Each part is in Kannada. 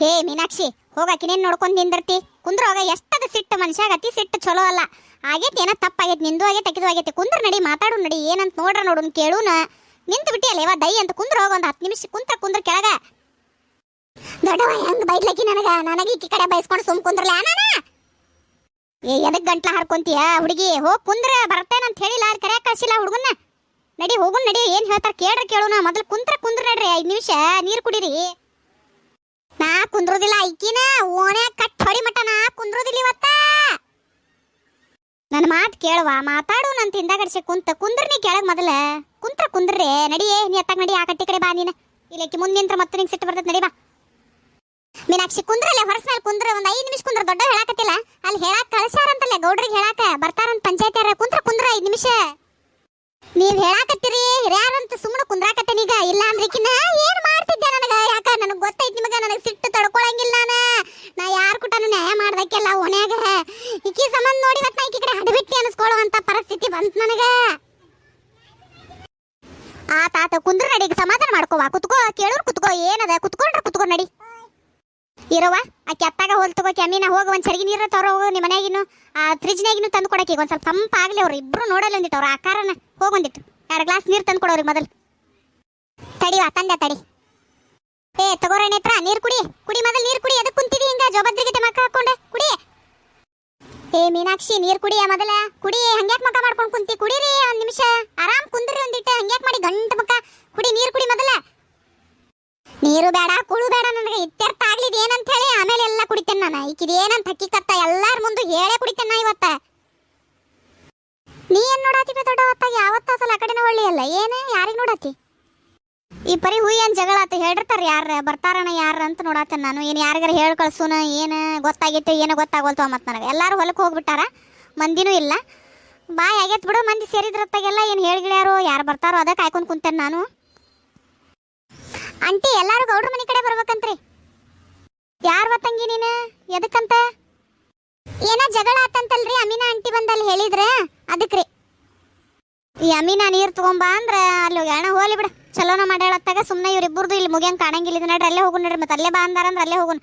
ಹೇ ಮೀನಾಕ್ಷಿ ಹೋಗಾಕಿನೇನ್ ನೋಡ್ಕೊಂಡ್ ನಿಂದಿರ್ತಿ? ಕುಂದ್ರ ಹೋಗ, ಎಷ್ಟದ ಸಿಟ್ಟು ಮನುಷ್ಯಾಗ ಅತಿ ಸಿಟ್ಟು ಚಲೋ ಅಲ್ಲ. ಆಗೈತಿ, ಏನೋ ತಪ್ಪಾಗೈತಿ, ನಿಂದು ಆಗೈತೆ ತೆಗೆದು ಆಗೈತಿ, ಕುಂದ್ರ ನಡಿ, ಮಾತಾಡು ನಡಿ, ಏನಂತ ನೋಡ್ರ ನೋಡುನ್ ಕೇಳೂನ. ನಿಂತು ಬಿಟ್ಟಿಯಲ್ಲ ಇವ ದೈ ಅಂತ ಕುಂದ್ರ ಹೋಗ, ಒಂದು ಹತ್ತು ನಿಮಿಷ ಕುಂತ್ರ, ಕುಂದ್ರ ಕೆಳಗ. ದೊಡ್ಡವ ಹೆಂಗ್ ಬೈದ್ಲಕ್ಕಿ ನನಗ? ನನಗೆ ಈ ಕಡೆ ಬೈಸ್ಕೊಂಡು ಸುಮ್ ಕುಂದ್ರಲ್ಲ ನಾನ ಏ, ಎದಕ್ ಗಂಟ್ಲ ಹಾರ್ಕೊಂತೀಯ, ಹುಡುಗಿ? ಹೋಗ್ ಕುಂದ್ರ ಬರ್ತೇನಂತ ಹೇಳಿಲ್ಲ, ಅದ್ ಕರೆಯ ಕಳ್ಸಿಲ್ಲ ಹುಡುಗನ್ನ. ನಡಿ, ಹೋಗುನ್ ನಡಿ, ಏನ್ ಹೇಳ್ತಾರ ಕೇಳ್ರಿ ಕೇಳೋಣ ಮೊದಲು ಕುಂತ್ರ ಕುಂದ್ರ ನಡ್ರಿ, ಐದ್ ನಿಮಿಷ, ನೀರ್ ಕುಡೀರಿ. ನಾ ಕುಂದ್ರೋದಿಲ್ಲ ಐಕಿನ ಓಣೆ ಕಟ್ ಹೊಡಿ ಮಟ ನಾ ಕುಂದ್ರೋದಿಲ್ಲ ಇವತ್ತ. ನನ್ನ ಮಾತು ಕೇಳುವ, ಮಾತಾಡು, ನನ್ ತಿಂದಾಗಡ್ಸಿ ಕುಂತ ಕುಂದ್ರ ನೀ ಕೆಳಗ್ ಮೊದಲ. ಕುಂತ್ರ ಕುಂದ್ರೆ ನಡಿ, ನೀ ಅತ್ತಾಗ ನಡಿ, ಆ ಕಟ್ಟಿ ಕಡೆ ಬಾ ನೀನು. ಇಲ್ಲಕ್ಕೆ ಮುಂದೆ ನಿಂತ್ರ ಮತ್ತೆ ನಿಂಗೆ ಸಿಟ್ಟು ಬರ್ತೈತೆ, ನಡಿ ಬಾ. ಮೀನಾಕ್ಷಿ ಕುಂದ್ರಲ್ಲ ಹೊರಸ್ ಮೇಲೆ ಕುಂದ್ರ, ಒಂದ್ ಐದ್ ನಿಮಿಷ ಕುಂದ್ರ ದೊಡ್ಡ ಹೇಳಾಕತ್ತಿಲ್ಲ. ಅಲ್ಲಿ ಹೇಳಾಕ ಕಳ್ಸ್ಯಾರಂತಲ್ಲ ಗೌಡ್ರಿಗೆ ಹೇಳಾಕ ಬರ್ತಾರಂತ ಪಂಚಾಯತಿಯರ ಕುಂತ್ರ ಕುಂದ್ರ ಐದ್ ನಿಮಿಷ. ನೀವ್ ಹೇಳಾಕತ್ತೀರಿ ಹಿರಿಯಾರಂತ ಸುಮ್ಮನೆ ಕುಂದ್ರಾಕತ್ತೇನೀಗ ಇಲ್ಲ ಅಂದ್ರಿಕಿನ ಏನ್ ಮಾಡ್ತಿದ್ದೆ ನನಗೆ? ಯಾಕ ನನಗೆ ಗೊತ್ತೈತಿ ನಿಮಗೆ? ನನಗೆ ಸಿಟ್ಟು ತಡ್ಕೊಳಂಗಿಲ್ಲ ನಾನು. ನಾ ಯಾರ್ ಕುಟನು ನ್ಯಾಯ ಮಾಡ್ದಕ್ಕೆಲ್ಲ ಓಣ್ಯಾಗ. ಈಕಿ ಸಂಬಂಧ ನೋಡಿ ಮತ್ ನಾ ಈಕಿ ಕಡೆ ಹಡಬಿಟ್ಟಿ ಅಂತ ಪರಿಸ್ಥಿತಿ ಬಂತು ನನಗೆ. ಆತ ಆತ, ಕುಂದ್ರ ನಡಿ ಸಮಾಧಾನ ಮಾಡ್ಕೋವಾ ಕುತ್ಕೋ, ಕೇಳೋರು ಕುತ್ಕೋ, ಏನದ? ಕುತ್ಕೊಂಡ್ರ ಕುತ್ಕೋ ನಡಿ. ಇರವ ಆ ಕೆತ್ತಾಗ ಹೋಲ್ ತಗೋ ಕೆಮ್ಮಿನ ಹೋಗ, ಒಂದ್ ಸರಿಗೆ ನೀರ ತರೋ ಹೋಗು ನಿಮ್ಮ ಮನೆಯಾಗಿನ್ನು, ಆ ಫ್ರಿಜ್ನಾಗಿನೂ ತಂದು ಕೊಡಕ್ಕೆ ಈಗ ಒಂದ್ ಸ್ವಲ್ಪ ತಂಪಾಗ್ಲಿ ಅವ್ರು ಇಬ್ಬರು ನೋಡಲ್ಲ ಅಂದಿಟ್ಟು ಅವ್ರ ಆಕಾರನ ಹೋಗೊಂದಿಟ್ಟು ಎರಡು ಗ್ಲಾಸ್ ನೀರು ತಂದು ಕೊಡೋರಿಗೆ ಮೊದಲು. ತಡಿವಾ ತಂದೆ ತಡಿ. ಏ, ತಗೋರ ನೇತ್ರ ನೀರ್ ಕುಡಿ. ಕುಡಿ ಮೊದಲು ನೀರು ಕುಡಿ ಅದಕ್ಕೆ ಕುಂತಿದಿ ಹಿಂಗ? ಜೋಬದ್ರಿಗೆ ಮಕ್ಕ ಹಾಕೊಂಡೆ. ಕುಡಿ. ಏ, ಮೀನಾಕ್ಷಿ, ನೀರ್ ಕುಡಿಯ ಮೊದಲ. ಕುಡಿ, ಹಂಗ್ಯಾಕ್ ಮಕ್ಕ ಮಾಡ್ಕೊಂಡು ಕುಂತಿ? ಕುಡಿರಿ ಒಂದ್ ನಿಮಿಷ. ಆರಾಮ್ ಕುಂದ್ರಿ ಒಂದಿಟ್ಟು ಹಂಗ್ಯಾಕ್ ಮಾಡಿ ಗಂಟ ಮಕ್ಕ ಕುಡಿ, ನೀರ್ ಕುಡಿ ಮೊದಲ. ನೀರು ಬೇಡ, ಕುಳು ಬೇಡ ನನಗೆ. ಇತ್ಯರ್ಥ ಆಗ್ಲಿದ್ ಏನಂತ ಹೇಳಿ ಆಮೇಲೆ ಎಲ್ಲ ಕುಡಿತೇನೆ ನಾನು. ಈಕಿದ ಏನಂತ ಹಕ್ಕಿಕತ್ತ ಎಲ್ಲಾರ ಮುಂದೆ ಹೇಳೇ ಕುಡಿತೇನೆ ನಾ ಇವತ್ತ. ನೀ ಏನ್ ನೋಡಾತಿ ದೊಡ್ಡ ಹೊತ್ತಾಗ ಯಾವತ್ತ ಸಲ ಆ ಕಡೆನ ಒಳ್ಳೆಯಲ್ಲ? ಏನೇ? ಯಾರಿಗ್ ನೋಡಾತಿ? ಈ ಪರಿ ಹುಯ್ ಏನ್ ಜಗಳ ಆತ? ಹೇಳಿರ್ತಾರ ಯಾರ? ಬರ್ತಾರಣ ಯಾರ ಅಂತ ನೋಡಾತೇನೆ ನಾನು. ಏನು ಯಾರಿಗಾರ ಹೇಳಿ ಕಳ್ಸುನ ಏನು ಗೊತ್ತಾಗೈತೆ, ಏನು ಗೊತ್ತಾಗೋಲ್ತವ ಮತ್ ನನಗೆ. ಎಲ್ಲಾರು ಹೊಲಕ್ಕೆ ಹೋಗ್ಬಿಟ್ಟಾರ? ಮಂದಿನೂ ಇಲ್ಲ. ಬಾಯ್ ಆಗೈತೆ ಬಿಡು, ಮಂದಿ ಸೇರಿದ್ರತ್ತಾಗೆಲ್ಲ ಏನು ಹೇಳಿಗಿಳ್ಯಾರು, ಯಾರು ಬರ್ತಾರೋ ಅದೇ ಕಾಯ್ಕೊಂಡು ಕುಂತೇನೆ ನಾನು. ಅಂಟಿ ಎಲ್ಲಾರು ಗೌಡ್ರ ಮನೆ ಕಡೆ ಬರ್ಬೇಕಂತ್ರಿ. ಯಾರು ಬತ್ತಂಗಿ ನೀನು? ಎದಕ್ಕಂತ? ಏನ ಜಗಳ ಆತಂತಲ್ರಿ ಅಮೀನಾ ಆಂಟಿ ಬಂದಲ್ಲಿ ಹೇಳಿದ್ರೆ? ಅದಕ್ಕೆ ಈ ಅಮೀನಾ ನೀರ್ ತಗೊಂಬಾ ಅಂದ್ರ ಅಲ್ಲಿ ಹೋಗಿ ಅಣ್ಣ ಹೋಲಿ ಬಿಡ. ಚಲೋನ ಮಾಡ್ಯಾಳತ್ತಾಗ ಸುಮ್ಮನೆ ಇವ್ರಿಬ್ಬರದು ಇಲ್ಲಿ ಮುಗಿಯಂಗ್ ಕಾಣಂಗಿಲ್ಲ. ನಡ್ರಿ, ಅಲ್ಲೇ ಹೋಗುನ್ ನಡ್ರಿ, ಮತ್ತೆ ಅಲ್ಲೇ ಬಾ ಅಂದಾರಂದ್ರ ಅಲ್ಲೇ ಹೋಗುನ್.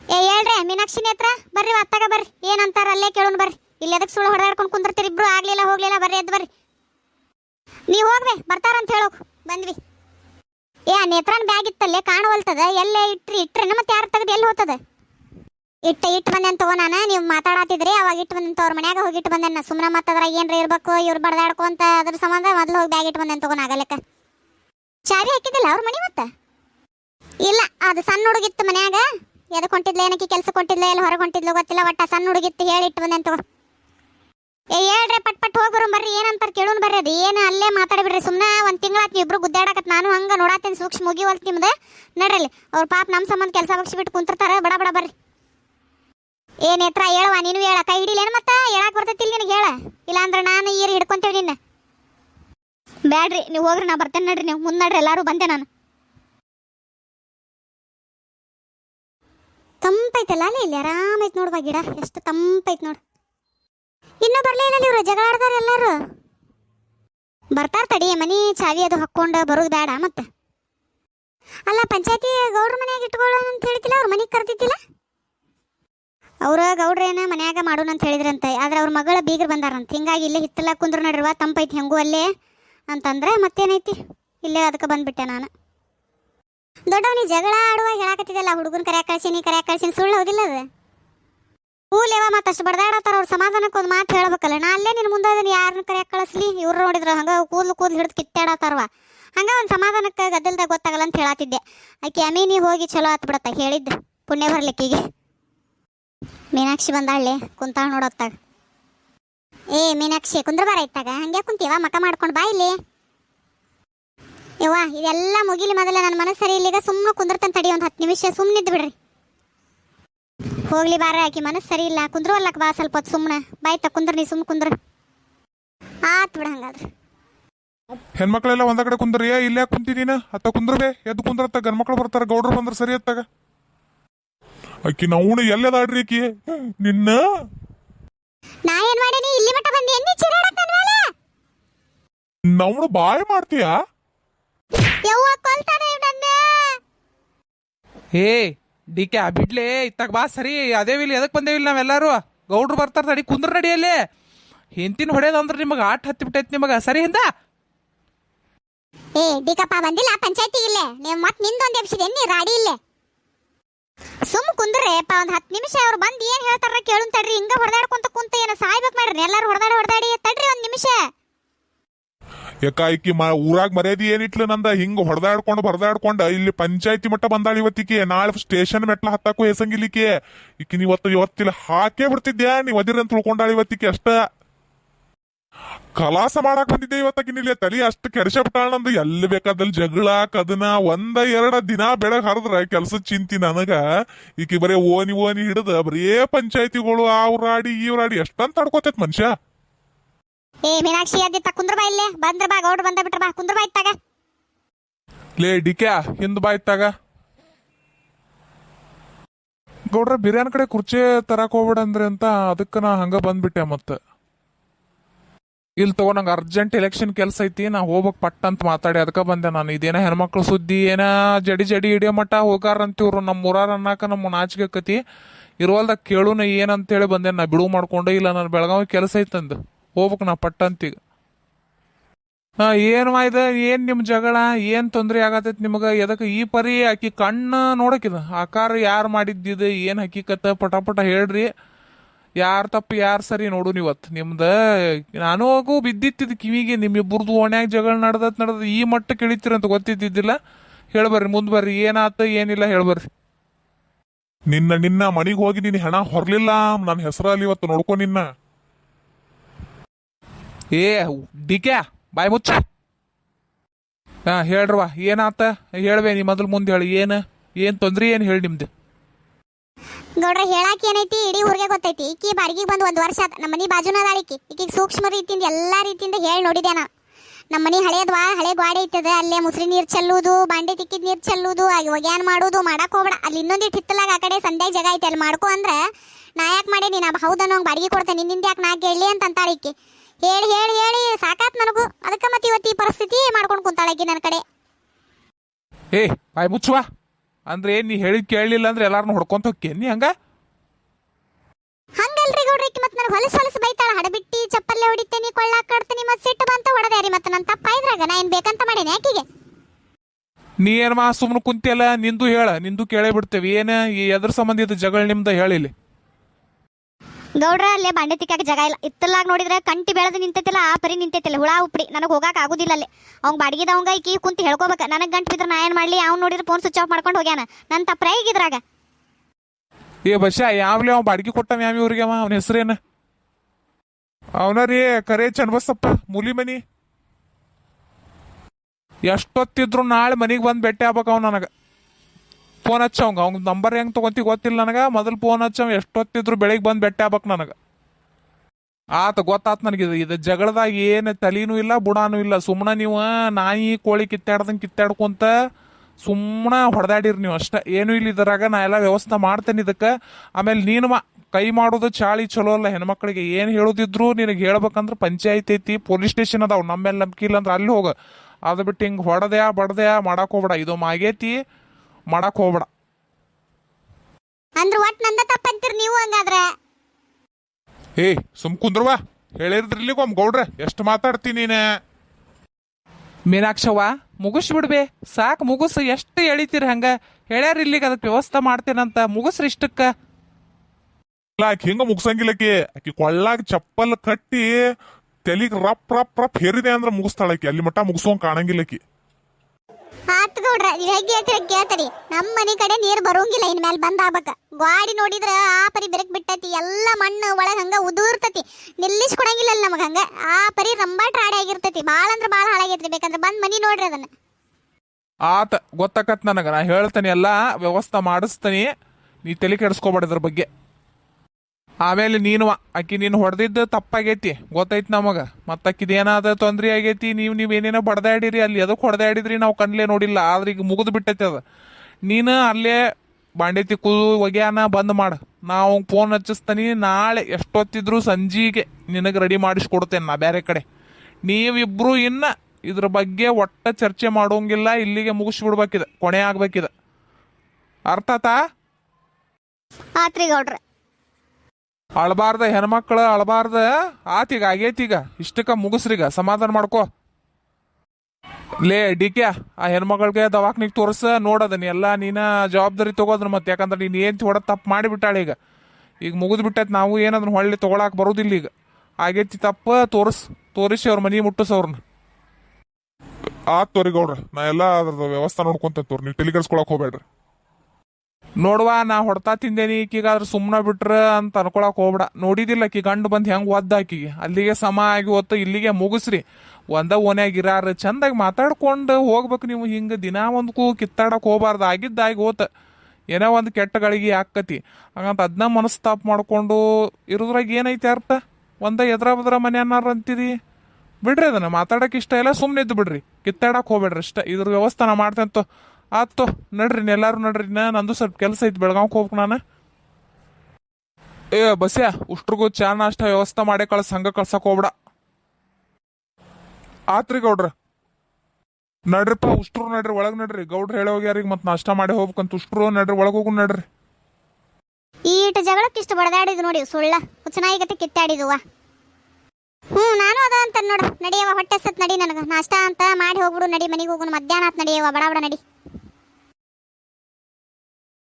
ಏ, ಹೇಳ್ರಿ, ಮೀನಾಕ್ಷಿನಿ ಹತ್ರ? ಬರ್ರಿ ಅತ್ತಾಗ ಬರ್ರಿ. ಏನಂತಾರ ಅಲ್ಲೇ ಕೇಳೋಣ ಬರ್ರಿ. ಇಲ್ಲಿ ಎದಕ್ಕೆ ಸುಳ್ಳು ಹೊಡೆದಾಡ್ಕೊಂಡು ಕುಂದಿರ್ತೀರಿ? ಇಬ್ರು ಆಗ್ಲಿಲ್ಲ, ಹೋಗ್ಲಿಲ್ಲ, ಬರ್ರಿ, ಎದ್ದು ಬರ್ರಿ. ನೀವು ಹೋಗ್ಬೇ ಬರ್ತಾರಂತ ಹೇಳೋಕ್. ಬಂದ್ವಿ. ಏ, ಆ ನೇತ್ರನ್ ಬ್ಯಾಗ್ ಇತ್ತಲ್ಲೇ, ಕಾಣುವಲ್ತದ? ಎಲ್ಲೇ ಇಟ್ರಿ ಇಟ್ರಿ ಮತ್ತೆ ಯಾರು ತೆಗೆದು ಎಲ್ಲಿ ಹೋಗ್ತದ ಇಟ್ಟ, ಇಟ್ಟು ಬಂದೇನ್ ತಗೋ ನಾನು? ನೀವು ಮಾತಾಡತ್ತಿದ್ರಿ ಅವಾಗ ಇಟ್ಟು ಬಂದೇನ್ ಅವ್ರ ಮನ್ಯಾಗ, ಹೋಗಿ ಇಟ್ಟು ಬಂದೇನ ಸುಮ್ಮನೆ ಮತ್ತೆ ಅದ್ರಾಗ ಏನ್ರ ಇರ್ಬೇಕು, ಇವ್ರು ಬಡ್ದಾಡ್ಕೊಂತ ಅದ್ರ ಸಂಬಂಧ ಮೊದ್ಲು ಹೋಗಿ ಬ್ಯಾಗ್ ಇಟ್ಟು ಬಂದೇನ್ ತಗೋ ಆಗಲಕ್ಕ ಚಾರಿ ಹಾಕಿದ್ದಿಲ್ಲ ಅವ್ರ ಮನೆ ಮತ್ತ? ಇಲ್ಲ, ಅದು ಸಣ್ಣ ಹುಡುಗಿತ್ತು ಮನ್ಯಾಗ. ಎದಕ್ಕೆ ಹೊಂಟಿದ್ಲ, ಏನಕ್ಕೆ ಕೆಲಸ ಕೊಟ್ಟಿದ್ಲ ಎಲ್ಲಿ ಹೊರಗೆ ಹೊಂಟಿದ್ಲು ಗೊತ್ತಿಲ್ಲ, ಒಟ್ಟ ಸಣ್ಣ ಹುಡುಗಿತ್ತು ಹೇಳಿ ಇಟ್ಟು ಬಂದೇನ್ ತಗೋ. ಏ, ಹೇಳ್ರಿ, ಪಟ್ ಪಟ್ ಹೋಗ್ಬರು ಬರ್ರಿ, ಏನಂತಾರ ಕೇಳೋನ್ ಬರ್ರಿ ಅದು. ಏನು ಅಲ್ಲೇ ಮಾತಾಡ್ಬಿಡ್ರಿ ಸುಮ್ಮನೆ ಒಂದು ತಿಂಗಳಾತ್ ಇಬ್ರು ಗುದ್ದಾಡಕತ್, ನಾನು ಹಂಗ ನೋಡಾತೇನೆ ಸೂಕ್ಷ್ಮ ಮುಗಿವಲ್ತ್ ನಿಮ್ದು. ನಡ್ರಿ ಅವ್ರ ಪಾಪ ನಮ್ಮ ಸಂಬಂಧ ಕೆಲಸ ಬಿಟ್ಟು ಕುಂತಿರ್ತಾರ, ಬಡ ಬಡ ಬರ್ರಿ. ಏ ನೇತ್ರ ಹೇಳವ ನೀನು ಹೇಳ, ಕೈ ಹಿಡಿಲೇನು ಮತ್ತ? ಹೇಳಕ್ ಬರ್ತೈತಿಲ್ ನಿನಗೆ ಹೇಳ. ಇಲ್ಲಾಂದ್ರೆ ನಾನು ಈರಿ ಹಿಡ್ಕೊಂತೇವೆ ನಿನ್ನ. ಬ್ಯಾಡ್ರಿ, ನೀವು ಹೋಗ್ರಿ, ನಾ ಬರ್ತೇನೆ ನಡ್ರಿ ನೀವು. ಮುಂದೆ ನಡ್ರಿ, ಎಲ್ಲರೂ ಬಂದೆ ನಾನು. ತಂಪೈತಲ್ಲ ಅಲ್ಲಿ? ಇಲ್ಲಿ ಆರಾಮೈತ್ ನೋಡುವ ಗಿಡ. ಎಷ್ಟು ತಂಪೈತ್ ನೋಡು. ಇನ್ನೂ ಬರ್ಲೇ ಇಲ್ಲ ಇವ್ರು ಜಗಳ ಆಡ್ತಾರೆ ಎಲ್ಲಾರು. ಬರ್ತಾರ ತಡಿ, ಮನಿ ಚಾವಿ ಅದು ಹಾಕೊಂಡು ಬರೋದು ಬೇಡ ಮತ್ತೆ. ಅಲ್ಲ, ಪಂಚಾಯತಿ ಗೌಡ್ರ ಮನ್ಯಾಗ ಇಟ್ಕೊಳ್ಳೋಣ ಅಂತ ಹೇಳ್ತಿಲ್ಲ ಅವ್ರ ಮನೆಗೆ ಕರ್ತಿದ್ದಿಲ್ಲ ಅವ್ರ ಗೌಡ್ರೇನ ಮನ್ಯಾಗ ಮಾಡೋಣ ಅಂತ ಹೇಳಿದ್ರಂತೆ. ಆದ್ರೆ ಅವ್ರ ಮಗಳ ಬೀಗರು ಬಂದಾರಂತ. ಹಿಂಗಾಗಿ ಇಲ್ಲೇ ಹಿತ್ತಲ ಕುಂದ್ರ ನಡ್ರವ ತಂಪೈತಿ ಹೆಂಗೂ ಅಲ್ಲೇ ಅಂತಂದ್ರೆ ಮತ್ತೇನೈತಿ? ಇಲ್ಲೇ ಅದಕ್ಕೆ ಬಂದ್ಬಿಟ್ಟೆ ನಾನು. ದೊಡ್ಡವನಿ ಜಗಳ ಆಡುವ ಹೇಳಾಕತ್ತಿದ್ದಲ್ಲ, ಹುಡುಗನ ಕರ್ಯಾಕ ಕಳ್ಸೀನಿ ಕರ್ಯಾಕ ಕಳ್ಸೀನಿ ಸುಳ್ಳು ಹೌದಿಲ್ಲ ಅದು? ಹೂಲೇವ ಮತ್ತಷ್ಟು ಬಡ್ದಾಡತ್ತಾರ ಅವ್ರ ಸಮಾಧಾನಕ್ಕೆ ಒಂದು ಮಾತು ಹೇಳ್ಬೇಕಲ್ಲ. ನಾ ಅಲ್ಲೇ ನಿನ್ನ ಮುಂದೆ ಅದನ್ನ ಯಾರನ್ನ ಕರೆಯಕ್ಕೆ ಕಳಿಸ್ಲಿ? ಇವ್ರು ನೋಡಿದ್ರ ಹಂಗ ಕೂದ್ಲು ಕೂದ್ಲು ಹಿಡಿದು ಕಿತ್ತಾಡತ್ತಾರವ ಹಂಗ ಒಂದು ಸಮಾಧಾನಕ್ಕೆ ಗದ್ದಲ್ದಾಗ ಗೊತ್ತಾಗಲ್ಲ ಅಂತ ಹೇಳತ್ತಿದ್ದೆ ಆಕೆ ಅಮೀನಿ ಹೋಗಿ ಚಲೋ ಆತ್ ಬಿಡತ್ತ, ಹೇಳಿದ್ದೆ ಪುಣ್ಯ ಬರ್ಲಿಕ್ಕೀಗೆ. ಮೀನಾಕ್ಷಿ ಬಂದಾಳೆ, ಕುಂತಾಳ ನೋಡತ್ತಾಗ ಏ, ಮೀನಾಕ್ಷಿ ಕುಂದ್ರ ಬಾರ ಇತ್ತಾಗ? ಹಂಗೆ ಕುಂತೀವ? ಮಕ ಮಾಡ್ಕೊಂಡು ಬಾ ಇಲ್ಲಿ. ಯವ್ವ, ಇದೆಲ್ಲ ಮುಗಿಲಿ ಮೊದಲ ನನ್ನ ಮನಸ್ಸು ಸರಿ ಇಲ್ಲಿಗ ಸುಮ್ಮನೆ ಕುಂದ್ರತನ ತಡಿ ಒಂದು ಹತ್ತು ನಿಮಿಷ ಸುಮ್ಮನಿದ್ದು ಬಿಡ್ರಿ. ಹೋಗ್ಲಿ ಬಾರ ಆಕಿ, ಮನಸ್ಸು ಸರಿ ಇಲ್ಲ. ಕುಂದ್ರು ಅಲ್ಲಕ್ ಬಾ ಸ್ವಲ್ಪ ಹೊತ್ತು ಸುಮ್ಮನೆ ಬಾಯ್ತ ಕುಂದ್ರ ನೀ ಸುಮ್ಮನೆ ಕುಂದ್ರ. ಆತ್ ಬಿಡ ಹಂಗಾದ್ರೆ. ಹೆಣ್ಮಕ್ಳೆಲ್ಲ ಒಂದ ಕಡೆ ಕುಂದ್ರಿ ಇಲ್ಲೇ ಕುಂತಿದೀನ ಅತ್ತ ಕುಂದ್ರಬೇ, ಎದ್ದು ಕುಂದ್ರತ್ತ, ಗಂಡ್ಮಕ್ಳು ಬರ್ತಾರ, ಗೌಡ್ರು ಬಂದ್ರ ಸರಿ ಅತ್ತಾಗ. ಅಕ್ಕಿ ನಾವು ಎಲ್ಲದಾಡ್ರಿ ಅಕ್ಕಿ ನಿನ್ನ? ನಾ ಏನ್ ಮಾಡೀನಿ? ಇಲ್ಲಿ ಮಟ್ಟ ಬಂದಿ. ಎನ್ನಿ ಚಿರಾಡಕ್ ಬಾಯ್ ಮಾಡ್ತೀಯಾ? ಯವ್ವ ಕೊಲ್ತಾನೆ ನನ್ನ. ಹೇ ಡಿ ಕೆ ಬಿಡ್ಲಿ ಇತ್ತಾಗ ಬಾ ಸರಿ. ಅದೇವಿಲ್ಲ ಎದಕ್ ಬಂದೇವಿಲ್ಲ ನಾವೆಲ್ಲರೂ? ಗೌಡ್ರು ಬರ್ತಾರ ತಡಿ ಕುಂದ್ರ ನಡಿಯಲ್ಲಿ ಹೆಂತಿನ ಹೊಡೆಯೋದು ಅಂದ್ರೆ ನಿಮಗೆ ಆಟ ಹತ್ತಿ ಬಿಟ್ಟೈತಿ ನಿಮಗೆ. ಸರಿ ಹಿಂದ? ಏ ಡಿಕಪ್ಪ ಬಂದಿಲ್ಲ? ಪಂಚಾಯತಿ ಇಲ್ಲೇ. ನೀವು ಮತ್ತೆ ನಿಂದೊಂದು ಎಬ್ಸಿದೆ. ನೀ ರಾಡಿ ಇಲ್ಲೇ. ಸುಮ್ ಕುಂದ್ರೆ ಪಾ ಒಂದ್ ಹತ್ತು ನಿಮಿಷ ಅವ್ರು ಬಂದ್ ಏನ್ ಹೇಳ್ತಾರ ಕೇಳು ತಡ್ರಿ, ಹಿಂಗ ಹೊಡೆದಾಡ್ಕೊಂತ ಕುಂತ ಏನ ಸಾಯ್ಬೇಕು ಮಾಡ್ರಿ, ಎಲ್ಲಾರು ಹೊಡೆದಾಡ ಹೊಡೆದಾಡಿ, ತಡ್ರಿ ಒಂದ್ ನಿಮಿಷ. ಏಕಾಏಕಿ ಮ ಊರಾಗ ಮರ್ಯಾದಿ ಏನಿಟ್ಲು ನಂದ, ಹಿಂಗ ಹೊಡೆದಾಡ್ಕೊಂಡು ಹೊಡೆದಾಡ್ಕೊಂಡ ಇಲ್ಲಿ ಪಂಚಾಯತಿ ಮಟ್ಟ ಬಂದಾಳ ಇವತ್ತಿಗೆ ನಾಳೆ ಸ್ಟೇಷನ್ ಮೆಟ್ಲ ಹತ್ತಾಕು ಹೆಸಂಗಿಲಿಕೆ ಈಕಿನ ಇವತ್ತು, ಇವತ್ತಿಲ್ಲ ಹಾಕೇ ಬಿಡ್ತಿದ್ಯಾ, ನೀವ್ ಅದಿರ ಅಂತ ತಿಳ್ಕೊಂಡಾಳ ಇವತ್ತಿಗೆ ಅಷ್ಟ. ಕಲಾಸ ಮಾಡಾಕ್ ಬಂದಿದ್ದೆ ಇವತ್ತಾಗಿನಿಲ್ಲ ತಲೆ ಅಷ್ಟು ಕೆರೆಸ ಬಿಟ್ಟಾಳಂದು ಎಲ್ಲಿ ಬೇಕಾದಲ್ಲಿ ಜಗಳ ಕದನ ಒಂದ ಎರಡ ದಿನ ಬೆಳಗ್ ಹರಿದ್ರೆ ಕೆಲ್ಸದ ಚಿಂತಿ ನನಗ. ಈಕಿ ಬರೇ ಓನಿ ಓನಿ ಹಿಡಿದ ಬರೇ ಪಂಚಾಯತಿಗಳು ಅವ್ರಾಡಿ ಇವ್ರಾಡಿ ಎಷ್ಟಂತ ತಡ್ಕೋತೈತ್ ಮನುಷ್ಯ? ಏ ಮೀನಾಕ್ಷಿ ಅದಿತ್ತ ಕುಂದ್ರ ಬಾ ಇಲ್ಲೇ. ಬಂದ್ರ ಬಾ ಗೌಡ್ರು ಬಂದ ಬಿಟ್ರ ಬಾ. ಕುಂದ್ರ ಬಾ ಇತ್ತಾಗ. ಲೇ ಡಿಕ್ಯಾ ಹಿಂದ್ ಬಾಯ್ತಾಗ ಗೌಡ್ರ ಬಿರಿಯಾನಿ ಕಡೆ ಕುರ್ಚಿ ತರಕ್ ಅಂದ್ರೆ ಅಂತ ಅದಕ್ಕ ನಾ ಹಂಗ ಬಂದ್ಬಿಟ್ಟೆ ಮತ್ತ. ಇಲ್ಲಿ ತಗೋ, ನಂಗೆ ಅರ್ಜೆಂಟ್ ಎಲೆಕ್ಷನ್ ಕೆಲಸ ಐತಿ, ನಾ ಹೋಗ್ಬೇಕು ಪಟ್ ಅಂತ ಮಾತಾಡಿ ಅದಕ್ಕೆ ಬಂದೆ ನಾನು. ಇದೇನ ಹೆಣ್ಮಕ್ಳು ಸುದ್ದಿ, ಏನ ಜಡಿ ಜಡಿ ಹಿಡಿಯೋ ಮಟ್ಟ ಹೋಗಾರಂತಿವ್ರು. ನಮ್ಮ ಊರಾರ ಅನ್ನಕ ನಮ್ಮ ನಾಚಿಕೆ ಕತಿ ಇರುವಲ್ದಾಗ ಕೇಳುನ ಏನಂತೇಳಿ ಬಂದೆ, ನಾ ಬಿಡುವು ಮಾಡ್ಕೊಂಡು ಇಲ್ಲ, ನಾನು ಬೆಳಗಾವಿ ಕೆಲಸ ಐತಂದು ಹೋಗ್ಬೇಕು ನಾ ಪಟ್ ಅಂತೀಗ. ಹಾ, ಏನು ಮಾಯ್ದ ಏನು ನಿಮ್ಮ ಜಗಳ, ಏನು ತೊಂದ್ರೆ ಆಗತೈತಿ ನಿಮಗೆ? ಎದಕ್ಕೆ ಈ ಪರಿ ಆಕಿ ಕಣ್ಣ ನೋಡಕಿದ. ಆಕಾರ ಯಾರು ಮಾಡಿದ್ದಿದೆ, ಏನು ಹಕ್ಕಿಕತ್ತ ಪಟ ಪಟ ಹೇಳ್ರಿ. ಯಾರ್ ತಪ್ಪು ಯಾರ್ ಸರಿ ನೋಡು ನೀವತ್. ನಿಮ್ದ ನಾನು ಹೋಗು ಬಿದ್ದಿತ್ತಿದ್ ಕಿವಿಗೆ ನಿಮ್ಮಿಬ್ಬರದು ಓಣ್ಯಾಗ ಜಗಳ ನಡ್ದತ್ ನಡ್ದ ಈ ಮಟ್ಟ ಅಂತ ಗೊತ್ತಿದ್ದಿದ್ದಿಲ್ಲ. ಹೇಳ್ಬರ್ರಿ ಮುಂದ್ ಬರ್ರಿ ಏನಾತ ಏನಿಲ್ಲ ಹೇಳ್ಬರ್ರಿ ನಿನ್ನ ನಿನ್ನ ಮನೆಗೆ ಹೋಗಿ ನೀನು ಹೆಣ ಹೊರಲಿಲ್ಲ ನನ್ನ ಹೆಸರಲ್ಲಿ ಇವತ್ತು ನೋಡ್ಕೊ ನಿನ್ನ. ಏ ಡಿಕ್ಯಾ ಬಾಯ್ ಮುಚ್ಚ. ಹಾ ಹೇಳ್ರವಾ ಏನಾತ ಹೇಳ್ಬೇ ನೀ ಮೊದಲು ಮುಂದೆ ಹೇಳಿ ಏನು ಏನು ತೊಂದ್ರೆ ಏನು ಹೇಳಿ ನಿಮ್ದು? ಗೌಡ್ರ ಹೇಳಾಕ ಏನೈತಿ? ಇಡೀ ಊರಿಗೆ ಗೊತ್ತೈತಿ. ಈಕಿ ಬಾಡಿಗೆ ಬಂದು ಒಂದು ವರ್ಷ ನಮ್ಮ ಮನಿ ಬಾಜುನ ಅದಾಳಿಕಿ ಈಕಿಗೆ ಸೂಕ್ಷ್ಮ ರೀತಿಯಿಂದ ಎಲ್ಲಾ ರೀತಿಯಿಂದ ಹೇಳಿ ನೋಡಿದೆ ನಾ. ನಮ್ಮ ಮನೆ ಹಳೇದ್ವಾ ಹಳೆ ಗ್ವಾಡೆ ಐತದ ಅಲ್ಲೇ ಮುಸ್ರಿ ನೀರು ಚೆಲ್ಲುದು, ಬಾಂಡೆ ತಿಕ್ಕಿದ ನೀರು ಚೆಲ್ಲುದು ಆಗಿ ಒಗ್ಯಾನ್ ಮಾಡೋದು ಮಾಡಕ್ಕೆ ಹೋಗ್ಬೇಡ. ಅಲ್ಲಿ ಇನ್ನೊಂದಿಟ್ಟು ಹಿತ್ತಲಾಗ ಆ ಕಡೆ ಸಂಧ್ಯಾಗ ಜಾಗ ಐತೆ. ಅಲ್ಲಿ ಮಾಡ್ಕೊ ಅಂದ್ರೆ ನಾ ಯಾಕೆ ಮಾಡಿ? ನಾ ಹೌದನ್ನೋ ಬಾಡಿಗೆ ಕೊಡ್ತೇನೆ. ನಿನ್ನಿಂದ ಯಾಕೆ ನಾ ಗೆಳ್ಳಿ ಅಂತ ಅಂತಾಳಿಕಿ ಹೇಳಿ ಹೇಳಿ ಹೇಳಿ ಸಾಕಾತ್ ನನಗೂ. ಅದಕ್ಕೆ ಮತ್ತೆ ಇವತ್ತು ಈ ಪರಿಸ್ಥಿತಿ ಮಾಡ್ಕೊಂಡು ಕುಂತಾಳಕಿ ನನ್ನ ಕಡೆ. ಏ, ಬಾಯ್ ಮುಚ್ಚುವ. ಅಂದ್ರೆ ಏನ್ ನೀ ಹೇಳಿದ್ ಕೇಳಲಿಲ್ಲ ಅಂದ್ರೆ ಎಲ್ಲಾರನ್ನ ಹೊಡ್ಕೊಂತ ಹೋಕ್ಕಿ ನೀ ಹಂಗ? ಹಂಗಲ್ರಿ ಗೌಡ್ರಿ ಮತ್ ಮತ್ತೆ ನನಗೆ ಹೊಲಸ್ ಹೊಲಸ್ ಬೈತಾಳ. ಹಡಬಿಟ್ಟಿ ಚಪ್ಪಲ್ಲೇ ಹೊಡಿತೇನಿ ಕೊಳ್ಳ ಕಡ್ತೀನಿ ಮತ್ತೆ ಸಿಟ್ಟು ಬಂತ ಹೊಡೆದ್ಯಾರಿ ಮತ್ತೆ ನನ್ನ ಇದ್ರಾಗ. ನಾ ಏನ್ ಬೇಕಂತ ಮಾಡೇನಿ ಆಕಿಗೆ? ನೀ ಏನ್ ಮಾ ಸುಮ್ನೆ ಕುಂತಿಯಲ್ಲ? ನಿಂದು ಹೇಳ ನಿಂದು ಕೇಳೇ ಬಿಡ್ತೇವೆ. ಏನ ಈ ಎದ್ರ ಸಂಬಂಧಿತ ಜಗಳ ನಿಮ್ದ ಹೇಳಿಲಿ ಗೌಡ್ರ, ಅಲ್ಲೇ ಬಂಡೆ ತಿಕ್ಕಾಕ ಜಾಗ ಇಲ್ಲ. ಇತ್ತಲಾಗ ನೋಡಿದ್ರೆ ಕಂಟಿ ಬೆಳೆದು ನಿಂತೈತಿಲ್ಲ, ಆ ಪರಿ ನಿಂತೈತಿಲ್ಲ, ಹುಳ ಉಪ್ರಿ ನನಗೆ ಹೋಗಕ್ಕೆ ಆಗುದಿಲ್ಲ ಅಲ್ಲಿ. ಅವ್ನು ಬಾಡಿಗೆದ ಅವಂಗ ಈಕಿ ಕುಂತ ಹೇಳ್ಕೊಬೇಕ. ನನಗೆ ಗಂಟು ಬಿದ್ರೆ ನಾ ಏನು ಮಾಡ್ಲಿ? ಅವ್ನು ನೋಡಿದ್ರೆ ಫೋನ್ ಸ್ವಿಚ್ ಆಫ್ ಮಾಡ್ಕೊಂಡು ಹೋಗ್ಯಾನ. ನನ್ನ ತಪ್ಪರೆ ಹೇಗಿದ್ರಾಗ ಏ ಬಶ ಯಾವ್ಲಿ ಅವ್ನು ಬಾಡಿಗೆ ಕೊಟ್ಟ ಯಾವ ಇವ್ರಿಗೆ ಅವ? ಅವನ ಹೆಸರೇನ? ಅವನ ರೀ, ಕರೆ ಚನ್ಬಸಪ್ಪ, ಮೂಲಿ ಮನಿ. ಎಷ್ಟೊತ್ತಿದ್ರು ನಾಳೆ ಮನಿಗೆ ಬಂದು ಭೇಟಿ ಆಗ್ಬೇಕು ಅವ್ ನನಗೆ. ಫೋನ್ ಹಚ್ಚವಂಗ. ಅವ್ನ ನಂಬರ್ ಹೆಂಗ್ ತಗೊಂತಿ ಗೊತ್ತಿಲ್ಲ ನನಗೆ. ಮೊದಲು ಫೋನ್ ಹಚ್ಚವ್ ಎಷ್ಟೊತ್ತಿದ್ರು ಬೆಳಿಗ್ಗೆ ಬಂದು ಭೇಟಿ ಆಗ್ಬೇಕು ನನಗೆ. ಆತ ಗೊತ್ತಾತ್ ನನಗೆ ಇದು. ಇದು ಜಗಳದಾಗ ಏನು ತಲಿನೂ ಇಲ್ಲ, ಬುಡಾನೂ ಇಲ್ಲ. ಸುಮ್ಮನೆ ನೀವು ನಾಯಿ, ಕೋಳಿ ಕಿತ್ತಾಡ್ದಂಗೆ ಕಿತ್ತಾಡ್ಕೊಂತ ಸುಮ್ಮನೆ ಹೊಡೆದಾಡಿರಿ ನೀವು. ಅಷ್ಟೇ ಏನೂ ಇಲ್ಲ ಇದ್ರಾಗ. ನಾ ಎಲ್ಲ ವ್ಯವಸ್ಥೆ ಮಾಡ್ತೇನೆ ಇದಕ್ಕೆ. ಆಮೇಲೆ ನೀನು ಕೈ ಮಾಡೋದು ಚಾಳಿ ಚಲೋ ಅಲ್ಲ. ಹೆಣ್ಮಕ್ಳಿಗೆ ಏನು ಹೇಳೋದಿದ್ರು ನಿನಗೆ ಹೇಳ್ಬೇಕಂದ್ರೆ ಪಂಚಾಯತ್ ಐತಿ, ಪೊಲೀಸ್ ಸ್ಟೇಷನ್ ಅದಾವ. ನಮ್ಮ ಮೇಲೆ ನಂಬಿಕೆ ಇಲ್ಲ ಅಂದ್ರೆ ಅಲ್ಲಿ ಹೋಗ. ಅದು ಬಿಟ್ಟು ಹಿಂಗೆ ಹೊಡೆದ್ಯಾ, ಬಡ್ದ್ಯಾ ಮಾಡಾಕೋಬೇಡ ಹೋಗ್ಬೇಡ. ಇದು ಮಾಗೇತಿ. ಮಾಡಕ್ ಹೋಗ್ಬೇಡ. ಅಂದ್ರೆ ಒಟ್ ನಂದ ತಪ್ಪಂತೀರಿ ನೀವು ಹಂಗಾದ್ರೆ? ಏ ಸುಮ್ ಕುಂದ್ರವ ಹೇಳಿದ್ರಿಲ್ಲಿ ಒಮ್ ಗೌಡ್ರೆ. ಎಷ್ಟು ಮಾತಾಡ್ತೀನಿ ನೀನು? ಮೀನಾಕ್ಷವ್ವ ಮುಗಿಸ್ಬಿಡ್ಬೆ. ಸಾಕು ಮುಗಿಸ್ ಎಷ್ಟು ಎಳಿತೀರಿ ಹಂಗ? ಹೇಳ್ಯಾರ ಇಲ್ಲಿಗೆ ಅದಕ್ಕೆ ವ್ಯವಸ್ಥೆ ಮಾಡ್ತೇನಂತ ಮುಗಿಸ್ರಿ ಇಷ್ಟಕ್ಕೆ. ಇಲ್ಲ ಆಕಿ ಹಿಂಗ ಮುಗ್ಸಂಗಿಲ್ಲಕಿ ಆಕಿ. ಕೊಳ್ಳಾಗ ಚಪ್ಪಲ್ ಕಟ್ಟಿ ತೆಲಿಗ್ ರಪ್ ರಪ್ ರಪ್ ಹೇರಿದೆ ಅಂದ್ರೆ ಮುಗಿಸ್ತಾಳಕಿ ಅಲ್ಲಿ ಮಟ್ಟ ಮುಗಿಸೋಂಗ್ ಕಾಣಂಗಿಲ್ಲಕಿ ಆತ್ ಗೌಡ್ರ ನೀವ್ ಹೆಂಗೆ ಹೇಳ್ತೀರ ಕೇಳ್ತರಿ? ನಮ್ಮ ಮನೆ ಕಡೆ ನೀರ್ ಬರೋಂಗಿಲ್ಲ ಇನ್ ಮೇಲೆ ಬಂದ್ ಆಗ್ಬೇಕ. ಗಾಡಿ ನೋಡಿದ್ರ ಆ ಪರಿ ಬೆರಕ್ ಬಿಟ್ಟೈತಿ, ಎಲ್ಲ ಮಣ್ಣು ಒಳಗ ಹಂಗ ಉದುರ್ತತಿ. ನಿಲ್ಲಿಸ್ ಕೊಡಂಗಿಲ್ಲ ನಮಗ ಹಂಗ. ಆ ಪರಿ ರಂಬಾಟ್ ರಾಡಿ ಆಗಿರ್ತೈತಿ. ಬಾಳ ಅಂದ್ರ ಬಾಳ ಹಾಳಾಗೈತ್ರಿ, ಬೇಕಂದ್ರ ಬಂದ್ ಮನಿ ನೋಡ್ರಿ ಅದನ್ನ. ಆತ, ಗೊತ್ತಾಕತ್ ನನಗೆ. ನಾ ಹೇಳ್ತೇನೆ ಎಲ್ಲಾ, ವ್ಯವಸ್ಥೆ ಮಾಡಿಸ್ತೀನಿ. ನೀ ತಲೆ ಕೆಡಿಸ್ಕೋಬೇಡ ಇದ್ರ ಬಗ್ಗೆ. ಆಮೇಲೆ ನೀನು ಆಕಿ ನೀನು ಹೊಡೆದಿದ್ದು ತಪ್ಪಾಗೈತಿ. ಗೊತ್ತೈತಿ ನಮಗೆ. ಮತ್ತೆ ಏನಾದ ತೊಂದ್ರೆ ಆಗೈತಿ ನೀವು ನೀವು ಏನೇನೋ ಬಡ್ದಾಡಿರಿ, ಅಲ್ಲಿ ಅದಕ್ಕೆ ಹೊಡೆದಾಡಿದ್ರಿ ನಾವು ಕಣ್ಲೇ ನೋಡಿಲ್ಲ, ಆದ್ರೆ ಈಗ ಮುಗಿದು ಬಿಟ್ಟೈತಿ ಅದು. ನೀನು ಅಲ್ಲೇ ಬಾಂಡೆ ತಿಕ್ಕುದು ಒಗ್ಯಾನ ಬಂದ್ ಮಾಡು. ನಾವು ಫೋನ್ ಹಚ್ಚಿಸ್ತಾನಿ, ನಾಳೆ ಎಷ್ಟೊತ್ತಿದ್ರು ಸಂಜೆಗೆ ನಿನಗೆ ರೆಡಿ ಮಾಡಿಸ್ಕೊಡ್ತೇನೆ ನಾ ಬೇರೆ ಕಡೆ. ನೀವಿಬ್ರು ಇನ್ನ ಇದ್ರ ಬಗ್ಗೆ ಒಟ್ಟ ಚರ್ಚೆ ಮಾಡೋಂಗಿಲ್ಲ, ಇಲ್ಲಿಗೆ ಮುಗಿಸ್ಬಿಡ್ಬೇಕಿದೆ, ಕೊನೆ ಆಗ್ಬೇಕಿದೆ. ಅರ್ಥ ಆತಾ? ಆತ್ರಿ ಗೌಡ್ರ. ಅಳಬಾರ್ದ ಹೆಣ್ಮಕ್ಳು, ಅಳಬಾರ್ದ. ಆತೀಗ, ಆಗೈತೀಗ. ಇಷ್ಟಕ್ಕ ಮುಗಿಸ್ರೀಗ. ಸಮಾಧಾನ ಮಾಡ್ಕೋ. ಲೇ ಡಿ ಕೆ ಆ ಹೆಣ್ಮಗಳಿಗೆ ದವಾಖಾನಿಗೆ ತೋರ್ಸ. ನೋಡದ ಎಲ್ಲ ನೀನ ಜವಾಬ್ದಾರಿ ತಗೋದ್ರ ಮತ್ತೆ. ಯಾಕಂದ್ರೆ ನೀನು ಏನು ಹೊಡ ತಪ್ಪು ಮಾಡಿಬಿಟ್ಟಾಳೆ ಈಗ. ಈಗ ಮುಗಿದು ಬಿಟ್ಟೈತೆ. ನಾವು ಏನದನ್ನ ಹೊಳ್ಳಿ ತಗೊಳಕ್ ಬರೋದಿಲ್ಲ ಈಗ. ಆಗೈತಿ ತಪ್ಪ, ತೋರಿಸ್. ತೋರಿಸಿ ಅವ್ರ ಮನೆ ಮುಟ್ಟಿಸ್ ಅವ್ರನ್ನ ಆತ್ ತೋರಿ ಗೌಡ್ರ. ನಾ ಎಲ್ಲ ಅದ್ರದ್ದು ವ್ಯವಸ್ಥೆ ನೋಡ್ಕೊಂತ ತೋರಿ. ನೀವು ತಲೆಗೆಡ್ಸ್ಕೊಳಕ್ ಹೋಗ್ಬೇಡ್ರಿ. ನೋಡುವ, ನಾ ಹೊಡ್ತಾ ತಿಂದೇನಿ ಈಗೀಗಾದ್ರೆ ಸುಮ್ಮನೆ ಬಿಟ್ರೆ ಅಂತ ಅನ್ಕೊಳಕ್ ಹೋಗ್ಬೇಡ. ನೋಡಿದಿಲ್ಲ ಆಕಿ ಗಂಡು ಬಂದು ಹೆಂಗ್ ಒದ್ದ ಆಕಿಗೆ ಅಲ್ಲಿಗೆ ಸಮ ಆಗಿ ಹೊತ್ತು ಇಲ್ಲಿಗೆ ಮುಗಿಸ್ರಿ. ಒಂದ ಓನ್ಯಾಗ ಇರಾರ ಚಂದಾಗಿ ಮಾತಾಡ್ಕೊಂಡು ಹೋಗ್ಬೇಕು ನೀವು. ಹಿಂಗೆ ದಿನಾ ಒಂದ್ಕು ಕಿತ್ತಾಡಕ್ ಹೋಗ್ಬಾರ್ದು. ಆಗಿದ್ದಾಗಿ ಹೋತ. ಏನೋ ಒಂದು ಕೆಟ್ಟ ಗಳಿಗೆ ಹಾಕತಿ ಹಂಗಂತ ಅದನ್ನ ಮನಸ್ತಾಪ ಮಾಡ್ಕೊಂಡು ಇರೋದ್ರಾಗ ಏನೈತೆ ಅರ್ಥ? ಒಂದ ಎದ್ರ ಬದ್ರ ಮನೆ ಅಂತೀರಿ? ಬಿಡ್ರಿ ಅದನ್ನ. ಮಾತಾಡಕ್ ಇಷ್ಟ ಇಲ್ಲ ಸುಮ್ಮನೆ ಇದ್ದು ಬಿಡ್ರಿ. ಕಿತ್ತಾಡಕ್ ಹೋಗ್ಬೇಡ್ರಿ ಇಷ್ಟ ಇದ್ರ ವ್ಯವಸ್ಥೆ ನಾ ಮಾಡ್ತೇನೆ ಆತು, ನಡ್ರಿ ಎಲ್ಲರೂ ನಡ್ರಿ ನಂದು ಸ್ವಲ್ಪ ಕೆಲಸ ಐತಿ ಬೆಳಗಾವ್ಗೆ ಹೋಗ್ಬೇಕು ನಾನು. ಏ, ಬಸ್ಯಾ ಉಷ್ಟ್ರಿಗೂ ಚಾ ನಾಷ್ಟ ವ್ಯವಸ್ಥೆ ಮಾಡಿ ಕಳ್ಸ, ಹಂಗ ಕಳ್ಸಕ್ ಹೋಗ್ಬೇಡ. ಆತ್ರಿ ಗೌಡ್ರ. ನಡ್ರಿಪ್ಪ ಉಷ್ಟ್ರು ನಡ್ರಿ, ಒಳಗ್ ನಡ್ರಿ. ಗೌಡ್ರು ಹೇಳಿ ಹೋಗ್ಯಾರಿಗೆ ಮತ್ತೆ ನಾಷ್ಟ ಮಾಡಿ ಹೋಗ್ಬೇಕಂತ ಉಷ್ಟ್ರು ನಡ್ರಿ, ಒಳಗ್ ಹೋಗು ನಡ್ರಿ. ಈಟ ಜಗಳಕ್ಕೆ ಇಷ್ಟು ಬಡದಾಡಿದ್ ನೋಡಿ, ಸುಳ್ಳ. ಹುಚ್ಚನಾಯಿಗತೆ ಕಿತ್ತಾಡಿದುವ ಹ್ಞೂ ನಾನು ಅದ ಅಂತ ನೋಡು. ನಡಿಯವ ಹೊಟ್ಟೆ ಸತ್ ನಡಿ ನನಗೆ. ನಾಷ್ಟ ಅಂತ ಮಾಡಿ ಹೋಗ್ಬಿಡು, ನಡಿ ಮನೆಗೆ ಹೋಗುನು ಮಧ್ಯಾಹ್ನ ನಡಿಯವ ಬಡ ಬಡ ನಡಿ.